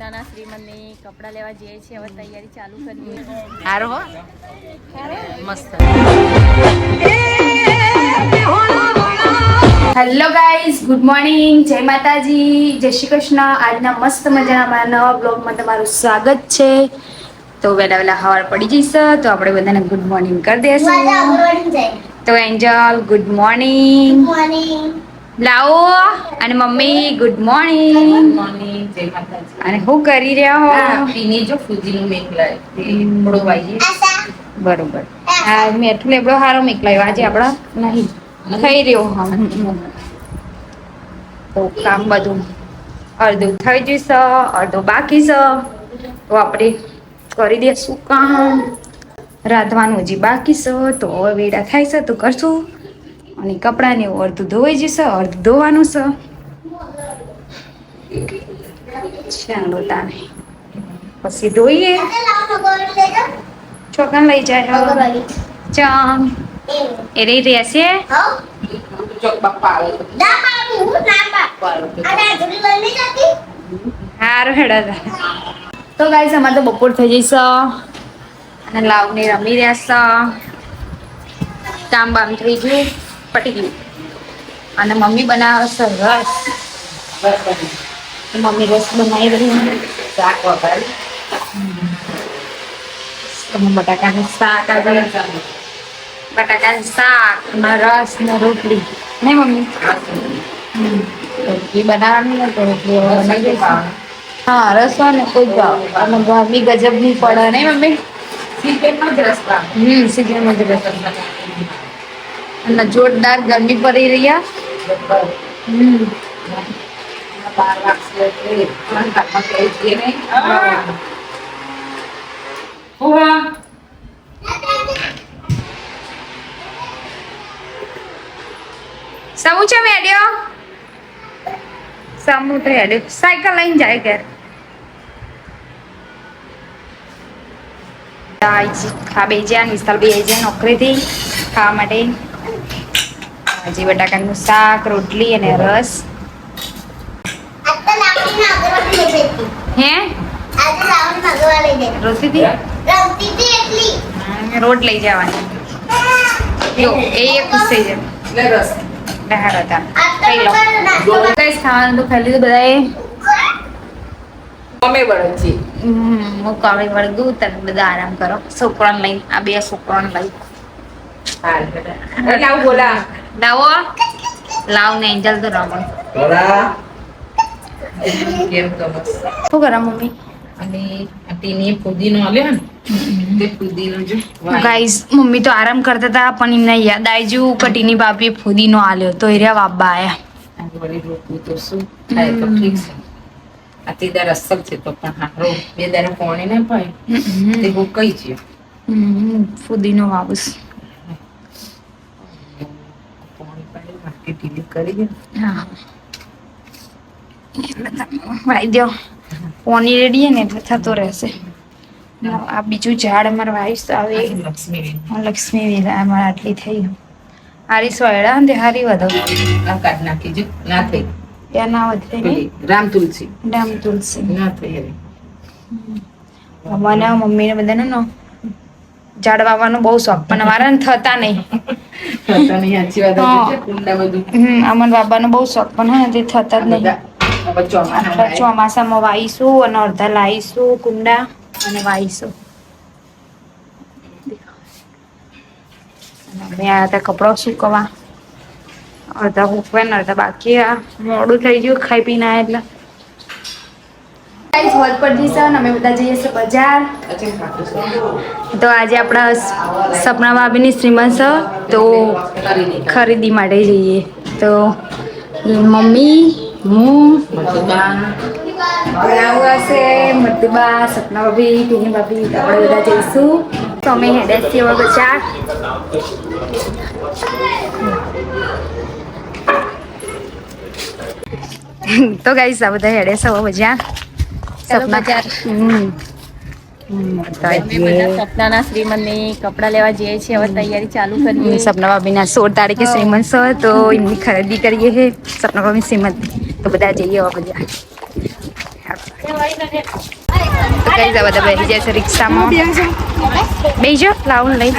નાના શ્રીમંતની કપડાં લેવા જઈએ છીએ. હવે તૈયારી ચાલુ કરીએ. હારો હો. મસ્ત. હેલો ગાઈઝ ગુડ મોર્નિંગ જય માતાજી. જય શ્રી કૃષ્ણ. આજના મસ્ત મજાના મારા નવા બ્લોગમાં તમારું સ્વાગત છે. તો વહેલા વહેલા હવાર પડી જઈશ તો આપણે બધાને ગુડ મોર્નિંગ કરી દઈશું તો એન્જલ ગુડ મોર્નિંગ. લાવો અને મમ્મી ગુડ મોર્નિંગ. મોર્નિંગ જય માતાજી. અને હું કરી રહ્યા હો જો ફૂજીનું થોડો વાઈએ. બરોબર. આ મેઠું લેબડો હારો મેકલાયો આજે આપણા નહીં. થઈ રહ્યો હા તો કામ બધું અડધું થઈ જશે અડધું બાકી છે. તો આપણે કરી દઈશું કામ. રાંધવાનું હજી બાકી છે, તો વેડા થાય છે, તો કરશું. અને કપડાને એવું અડધું ધોવાઈ જશે અડધું ધોવાનું છે. ચાલો તાને પછી ધોઈએ. છોકરા લઈ જાય ચમ. એ રહી રહેશે છે? હારું હેડા તો ગાઈસ, અમારે તો બપોર થઈ જઈશ અને લાવને રમી રહ્યા કામ બામ થઈ ગયું, પટી ગયું. અને મમ્મી બનાવે છે રસ. મમ્મી રસ બનાવી રહી શાક તમે બટાકાનું શાક આવે બટાકાનું શાક ને રસ ને રોટલી. નહીં મમ્મી? રોટલી બનાવવાની ને રોટલી બનાવી દઈશું. હા, રસ હોય ને કોઈ જાવ અને ગજબ નહીં પડે. નહીં મમ્મી? સીઝનમાં જ રસ્તા હમ સીઝનમાં જ રસ અને જોરદાર ગરમી પડી રહ્યા હમ બાર વાગશે એટલે ત્રણ તાપમાં કહે છે નહીં હોવા સમૂહ છે મેડ્યો સમૂહ તો હેડ્યો સાયકલ લઈને જાય ઘેર ખા બે જ્યાં નિસ્તાલ બે જ્યાં નોકરીથી ખાવા માટે હજી બટાકાનું શાક રોટલી અને રસ હે રોટ લઈ જવાની એ ખુશ થઈ જાય બહાર હતા ખાવાનું તો ખાઈ લીધું બધાએ. હમ, હું કાળી વળગું તને બધા આરામ કરો. છોકરાને લઈને આ બે છોકરાને લઈ. આવું બોલા. લાવો. લાવ ને એન્જલ તો રમણ કેમ તો મસ્ત. શું કરે મમ્મી? મમ્મી તો આરામ કરતા હતા પણ એમને યાદ આવી ગયું કે બાપીએ ફુદીનો આલ્યો. તો એ રહ્યા બાબા આયા આ વળી રોટલું તો શું થાય તો ઠીક છે આ તે દાર અસલ છે તો પણ હારો બે દાર પાણી ને પણ તે હું કઈ છે? ફુદીનો વાવસ. પોણી પાડી માટી ઢીલી કરી દે. હા. વાઈ દો પોની રેડી ને એટલે થતો રહેશે. આ બીજું ઝાડ અમારે વાઈસ આવે. લક્ષ્મી લક્ષ્મી વિલા. અમારે આટલી થઈ. હારી સોયડા ને હારી વધો. કાઢ નાખી જો. ના થઈ. ત્યાં ના? વધે રામ તુલસી. રામ તુલસી. ના થઈ મને મમ્મી ને બધાને નો ઝાડ વાવવાનો બહુ શોખ પણ અમારા થતા નહીં. અમન બાબાનો બહુ શોખ પણ હા તે થતા જ નહીં. ચોમાસામાં વાવીશું વાઈશું અને અડધા લાવીશું કુંડા અને વાઈશું. અને અમે આ હતા કપડાં સુકવા અડધા હુકવા ને અડધા બાકી આ મોડું થઈ ગયું ખાઈ પીને આયા એટલે. વધ પર જઈશ અને અમે બધા જઈએ છીએ બજાર. છે. તો આજે આપણા સપના ભાભીની શ્રીમંત છે, તો ખરીદી માટે જઈએ. તો મમ્મી, હું આવું હશે, મધુબા, સપના ભાભી, પીની ભાભી આપણે બધા જઈશું. તો અમે હેડ્યા છીએ બજાર. તો ગાઈસ આ બધા હેડે છે મજા. બજાર સપના. હમ. તો સપનાના શ્રીમંતની કપડાં લેવા જઈએ છીએ. હવે તૈયારી ચાલુ કરીએ. સપના ભાભીના સોળ તારીખે શ્રીમંત છે તો એમની ખરીદી કરીએ છે સપના ભાભી શ્રીમંત. તો બધા જઈએ હવે બધા તો કઈ જવા બધા બેસી જાય છે રિક્ષામાં. બેસજો લાવું લઈ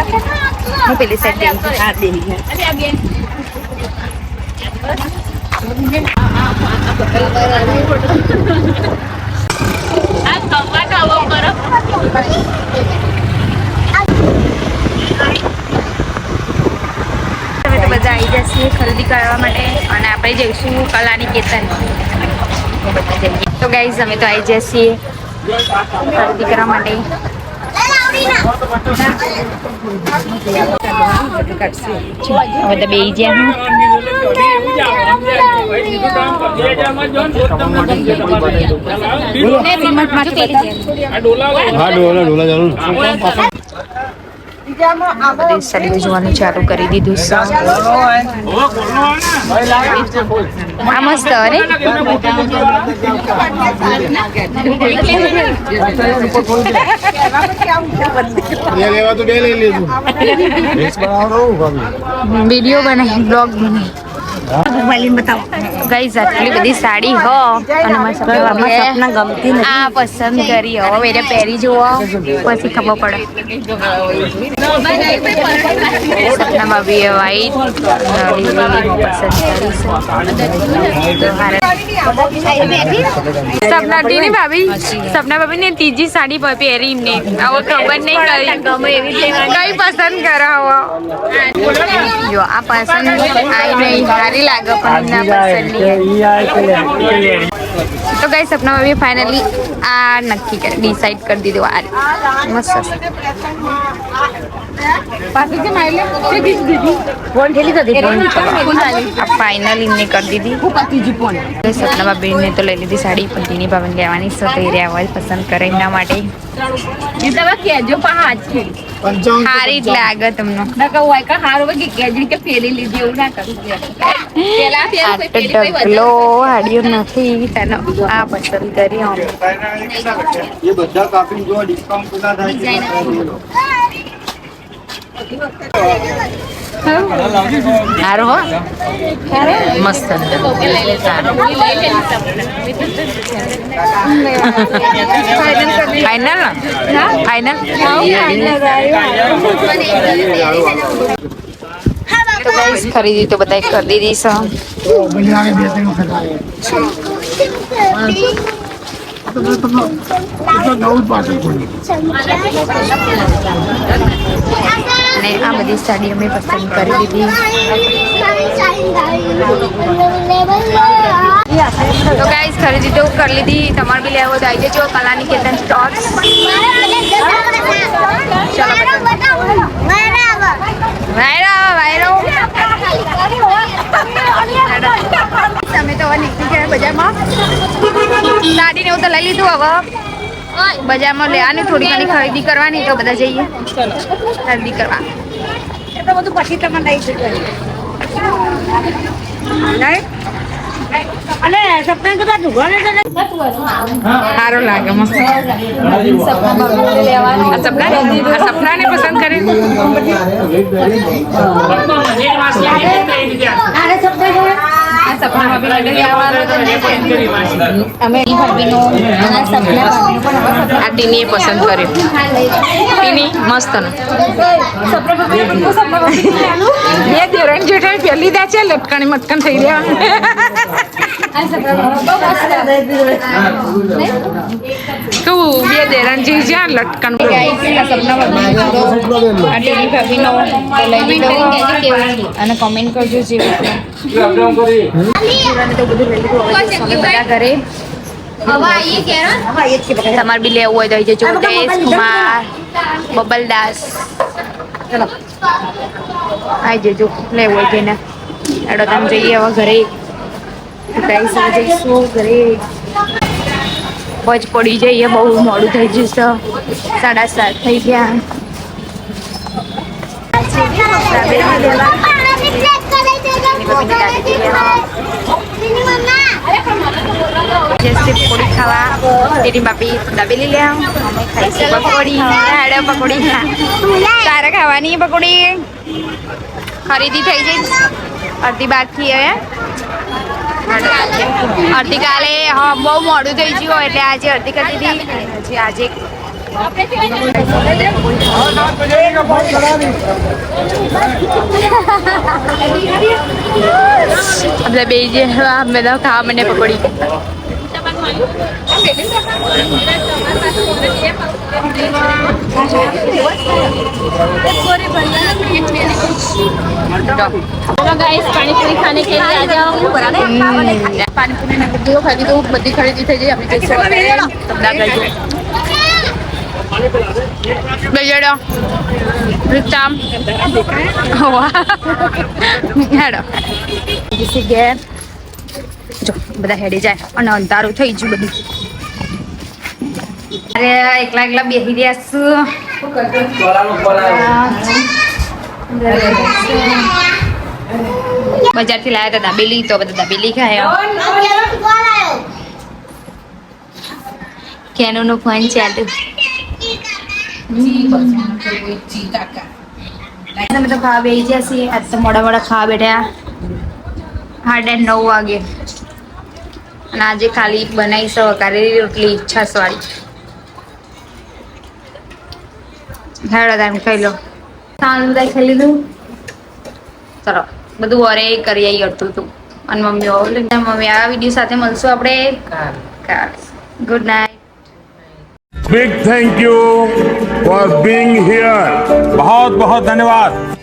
હું પેલી સાઈડ બધા આવી જશે ખરીદી કરવા માટે અને આપણે જઈશું કલાની કેતન. તો ગાઈઝ અમે તો આવી જઈએ ખરીદી કરવા માટે. બધા બે જ્યાં હા ડોલા ડોલા ચાલુ બધી સડીઓ જોવાનું ચાલુ કરી દીધું છે. આ મસ્ત અરે વીડિયો બનાવી બ્લોગ બનાવી ગાઈઝ આટલી બધી સાડી હો. અને મારા સપના ગમતી આ પસંદ કરી હો. એને પહેરી જુઓ. પછી ખબર પડે. સપના ભાભીએ વ્હાઈટ સપના ટીની ભાભી? સપના ભાભી ને ત્રીજી સાડી પહેરી એમને. હવે ખબર નહીં કરી કઈ પસંદ કરાવો જો, આ પસંદ આઈ નહીં. સારી લાગે, પણ એમના પસંદ નહીં. તો ગાઈ સપના ભાભી ફાઇનલી આ નક્કી કરી ડિસાઈડ કરી દીધું આ મસ્ત. એમને કરી દીધી. સપના ભાભીને તો લઈ લીધી સાડી પણ તેની ભાભીને લેવાની તો એ પસંદ કરે એમના માટે. સારી જ લાગે તમને. નકર હોય કે હારું હોય કે કહેજો કે ફેરી લીધી એવું ના કરું. પેલા ફેર આ કોઈ તો ફેરી કોઈ ડબલો હાડિયો નથી. તેનો આ પસંદ કરી અમે એ બધા કાપીને જો ડિસ્કાઉન્ટ કેટલા થાય સારું હો મસ્ત ફાઈનલ ફાઈનલ તો ખરીદી તો બધા કરી દીધી છે. અને આ બધી સાડી અમે પસંદ કરી દીધી તો ગાઈસ ખરીદી તો કરી લીધી. તમારે બી લેવો તો આવી જજો, કલાની કેતન સ્ટોર્સ વાયરો વાયરો. તમે તો હવે નીકળી ગયા બજારમાં. સાડીને એવું તો લઈ લીધું હવે. બજારમાં લેવાની થોડી ઘણી ખરીદી કરવાની, તો બધા જઈએ. ખરીદી કરવા. પછી તમે લઈ સારો લાગે, મસ્ત. સપના ને પસંદ કરે પસંદ કર્યું મસ્ત બે દેવરણ જેઠાણી છે લટકણી મટકણ થઈ રહ્યા. તું બે દેરાન જે છે લટકન ટીની ભાભીનો અને કોમેન્ટ કરજો જે તો. બધું ઘરે. તમારે બી લેવું હોય તો આવી જજો. જયેશ કુમાર બબલદાસ. ચલો. આવી જજો. લેવું હોય તેને એડો તમે જઈએ હવે ઘરે. ગાઈસ હવે જઈશું. ઘરે ભજ પડી જઈએ, બહુ મોડું થઈ જશે સાડા સાત થઈ ગયા. પકોડી ખાવા, તેની બાપી દાબેલી લે અમે ખાઈશું પકોડી. હેડો પકોડી તારે ખાવાની પકોડી? ખરીદી થઈ જઈ અડધી બાકી હવે. અડધી કાલે હા, બહુ મોડું થઈ ગયું એટલે આજે અડધી કરી દીધી આજે આપણે બે જે તો ખાવા મને પકોડી. हेलो गाइस पानी पूरी खाने के लिए आ जाओ પાણીપુરી ને બધું ખાઈ લીધું બધી ખરીદી થઈ ગઈ આપણે જઈશું હવે તમને આગળ બેજડો રીતામ હવા હેડો જીસી ઘેર જો, બધા હેડે જાય. અને અંધારું થઈ ગયું બધું. અરે, એકલા એકલા બેસી રહ્યા છું. બજારથી લાવ્યા હતા દાબેલી, તો બધા દાબેલી ખાયા કેનો નું ફોન ચાલુ. અમે તો ખાવા બેસી છીએ. આજ તો મોડા મોડા ખાવા બેઠા. સાડા નવ વાગે. અને આજે ખાલી બનાવી છે વઘારેલી રોટલી ઈચ્છા વાળી હેડો તાર ખાઈ લો સાંજ બધા ખાઈ લીધું ચલો બધું વરે કરી આવી હતું તું અને મમ્મી ઓલે મમ્મી આ વિડીયો સાથે મળશું આપણે good night Big thank you for being here. बहुत बहुत धन्यवाद